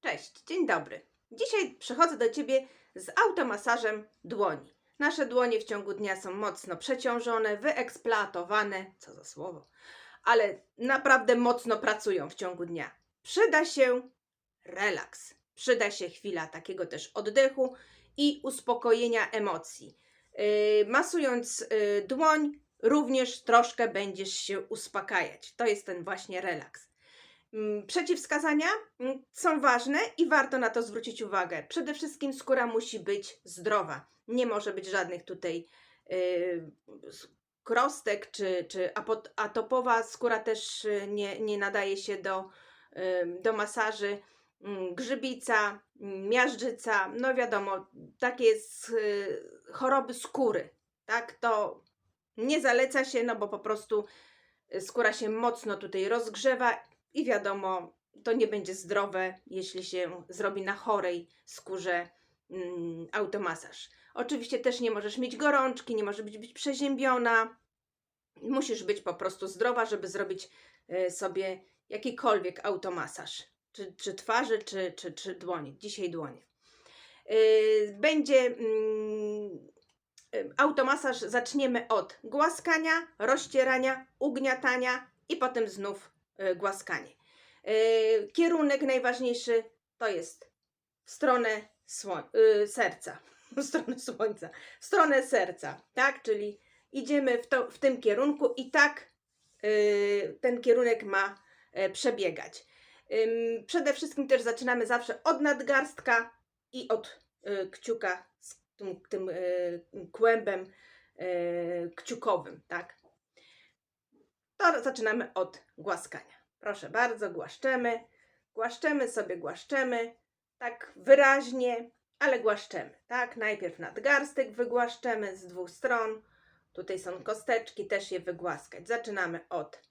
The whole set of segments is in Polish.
Cześć, dzień dobry. Dzisiaj przychodzę do Ciebie z automasażem dłoni. Nasze dłonie w ciągu dnia są mocno przeciążone, wyeksploatowane, co za słowo, ale naprawdę mocno pracują w ciągu dnia. Przyda się relaks, przyda się chwila takiego też oddechu i uspokojenia emocji. Yy, masując yy, dłoń, również troszkę będziesz się uspokajać. To jest ten właśnie relaks. Mm, Przeciwwskazania mm, są ważne i warto na to zwrócić uwagę. Przede wszystkim skóra musi być zdrowa. Nie może być żadnych tutaj yy, krostek czy, czy atopowa skóra też yy, nie, nie nadaje się do, yy, do masaży. Mm, Grzybica, miażdżyca, no wiadomo, takie jest, yy, choroby skóry, tak? To nie zaleca się, no bo po prostu y, skóra się mocno tutaj rozgrzewa i wiadomo, to nie będzie zdrowe, jeśli się zrobi na chorej skórze mm, automasaż. Oczywiście też nie możesz mieć gorączki, nie możesz być, być przeziębiona. Musisz być po prostu zdrowa, żeby zrobić y, sobie jakikolwiek automasaż. Czy, czy twarzy, czy, czy, czy dłoni. Dzisiaj dłonie. Y, Będzie mm, y, automasaż zaczniemy od głaskania, rozcierania, ugniatania i potem znów głaskanie. Y, Kierunek najważniejszy to jest w stronę y, serca, w stronę słońca, w stronę serca, tak? Czyli idziemy w, to, w tym kierunku i tak ten kierunek ma e, przebiegać. Przede wszystkim też zaczynamy zawsze od nadgarstka i od kciuka z tym, tym kłębem kciukowym, tak? To zaczynamy od głaskania. Proszę bardzo, głaszczemy. Głaszczemy sobie, głaszczemy. Tak wyraźnie, ale głaszczemy, tak? Najpierw nadgarstek wygłaszczemy z dwóch stron. Tutaj są kosteczki, też je wygłaskać. Zaczynamy od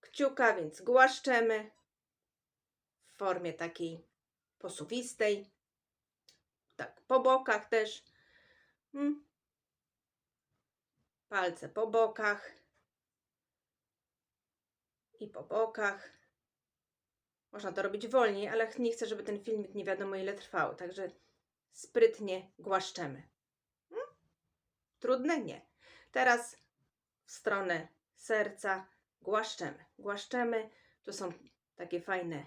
kciuka, więc głaszczemy w formie takiej posuwistej. Tak, po bokach też. Mm. Palce po bokach i po bokach. Można to robić wolniej, ale nie chcę, żeby ten filmik nie wiadomo ile trwał, także sprytnie głaszczemy. Mm? Trudne? Nie. Teraz w stronę serca głaszczemy. Głaszczemy. Tu są takie fajne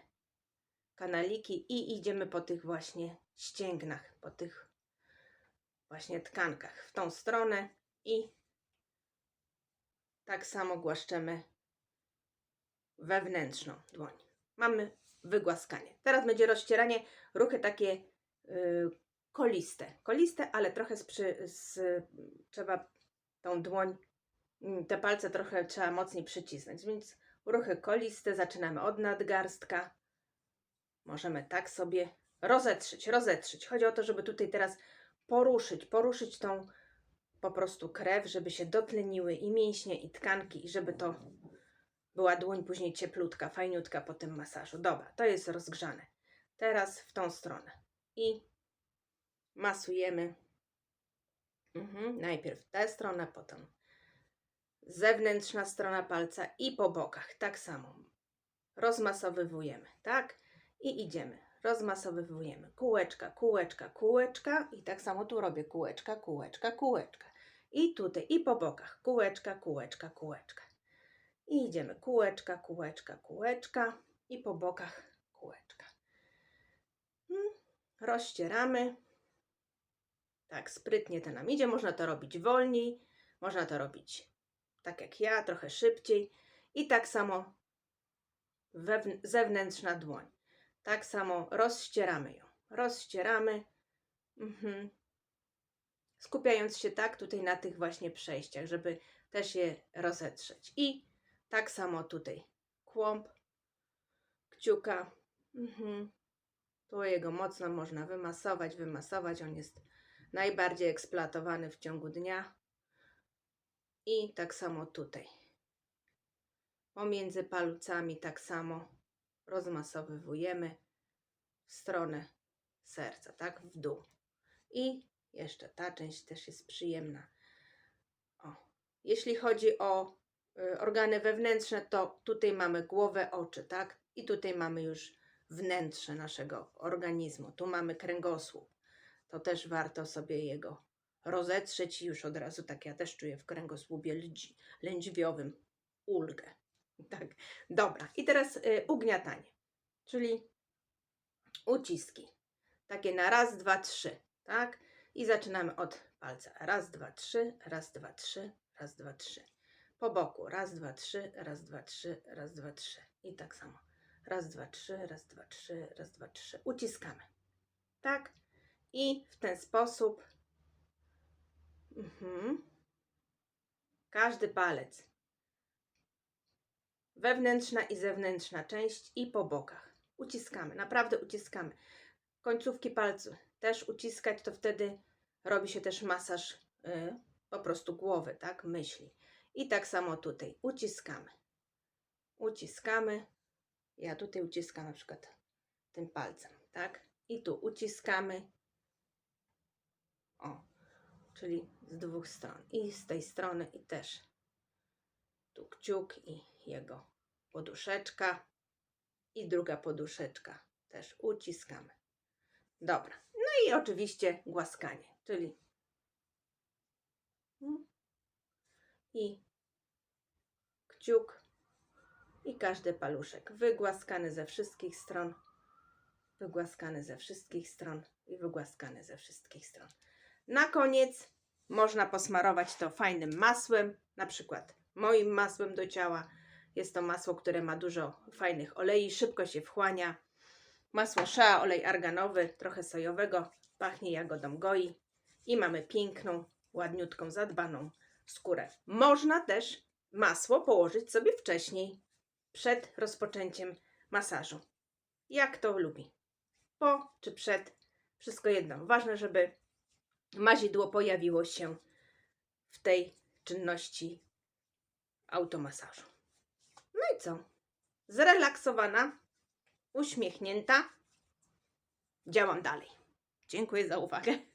kanaliki i idziemy po tych właśnie ścięgnach, po tych właśnie tkankach w tą stronę i tak samo głaszczemy wewnętrzną dłoń. Mamy wygłaskanie. Teraz będzie rozcieranie, ruchy takie y, koliste. Koliste, ale trochę z, przy, z, trzeba tą dłoń, mm, te palce trochę trzeba mocniej przycisnąć, więc ruchy koliste. Zaczynamy od nadgarstka. Możemy tak sobie rozetrzeć, rozetrzeć. Chodzi o to, żeby tutaj teraz poruszyć, poruszyć tą po prostu krew, żeby się dotleniły i mięśnie, i tkanki, i żeby to była dłoń później cieplutka, fajniutka po tym masażu. Dobra, to jest rozgrzane. Teraz w tą stronę. I masujemy. Mhm, najpierw tę stronę, potem zewnętrzna strona palca i po bokach. Tak samo. Rozmasowywujemy, tak? I idziemy. Rozmasowywujemy. Kółeczka, kółeczka, kółeczka. I tak samo tu robię kółeczka, kółeczka, kółeczka. I tutaj, i po bokach. Kółeczka, kółeczka, kółeczka. I idziemy kółeczka, kółeczka, kółeczka i po bokach kółeczka. Mm, Rozcieramy. Tak, sprytnie to nam idzie. Można to robić wolniej, można to robić tak jak ja, trochę szybciej. I tak samo zewnętrzna dłoń. Tak samo rozścieramy ją. Rozścieramy. Mhm. Skupiając się tak tutaj na tych właśnie przejściach, żeby też je rozetrzeć. I tak samo tutaj kłąb, kciuka. Mhm. Tu jego mocno można wymasować, wymasować. On jest najbardziej eksploatowany w ciągu dnia. I tak samo tutaj. Pomiędzy palcami tak samo rozmasowywujemy w stronę serca, tak? W dół. I jeszcze ta część też jest przyjemna. O. Jeśli chodzi o organy wewnętrzne, to tutaj mamy głowę, oczy, tak? I tutaj mamy już wnętrze naszego organizmu. Tu mamy kręgosłup. To też warto sobie jego rozetrzeć i już od razu tak ja też czuję w kręgosłupie lędź- lędźwiowym ulgę. Tak, dobra. I teraz y, ugniatanie, czyli uciski. Takie na raz, dwa, trzy, tak? I zaczynamy od palca. Raz, dwa, trzy, raz, dwa, trzy, raz, dwa, trzy. Po boku. Raz, dwa, trzy, raz, dwa, trzy, raz, dwa, trzy. I tak samo. Raz, dwa, trzy, raz, dwa, trzy, raz, dwa, trzy. Uciskamy. Tak? I w ten sposób mhm, każdy palec. Wewnętrzna i zewnętrzna część i po bokach. Uciskamy, naprawdę uciskamy. Końcówki palców też uciskać, to wtedy robi się też masaż y, po prostu głowy, tak? Myśli. I tak samo tutaj uciskamy. Uciskamy. Ja tutaj uciskam na przykład tym palcem, tak? I tu uciskamy. O, czyli z dwóch stron. I z tej strony, i też tu kciuk i jego poduszeczka. I druga poduszeczka też uciskamy. Dobra. No i oczywiście głaskanie, czyli mm, i kciuk i każdy paluszek wygłaskany ze wszystkich stron, wygłaskany ze wszystkich stron i wygłaskany ze wszystkich stron. Na koniec można posmarować to fajnym masłem, na przykład moim masłem do ciała. Jest to masło, które ma dużo fajnych olei, szybko się wchłania. Masło shea, olej arganowy, trochę sojowego, pachnie jagodą goi i mamy piękną, ładniutką, zadbaną skórę. Można też masło położyć sobie wcześniej, przed rozpoczęciem masażu. Jak to lubi. Po czy przed, wszystko jedno. Ważne, żeby mazidło pojawiło się w tej czynności automasażu. No i co? Zrelaksowana, uśmiechnięta. Działam dalej. Dziękuję za uwagę.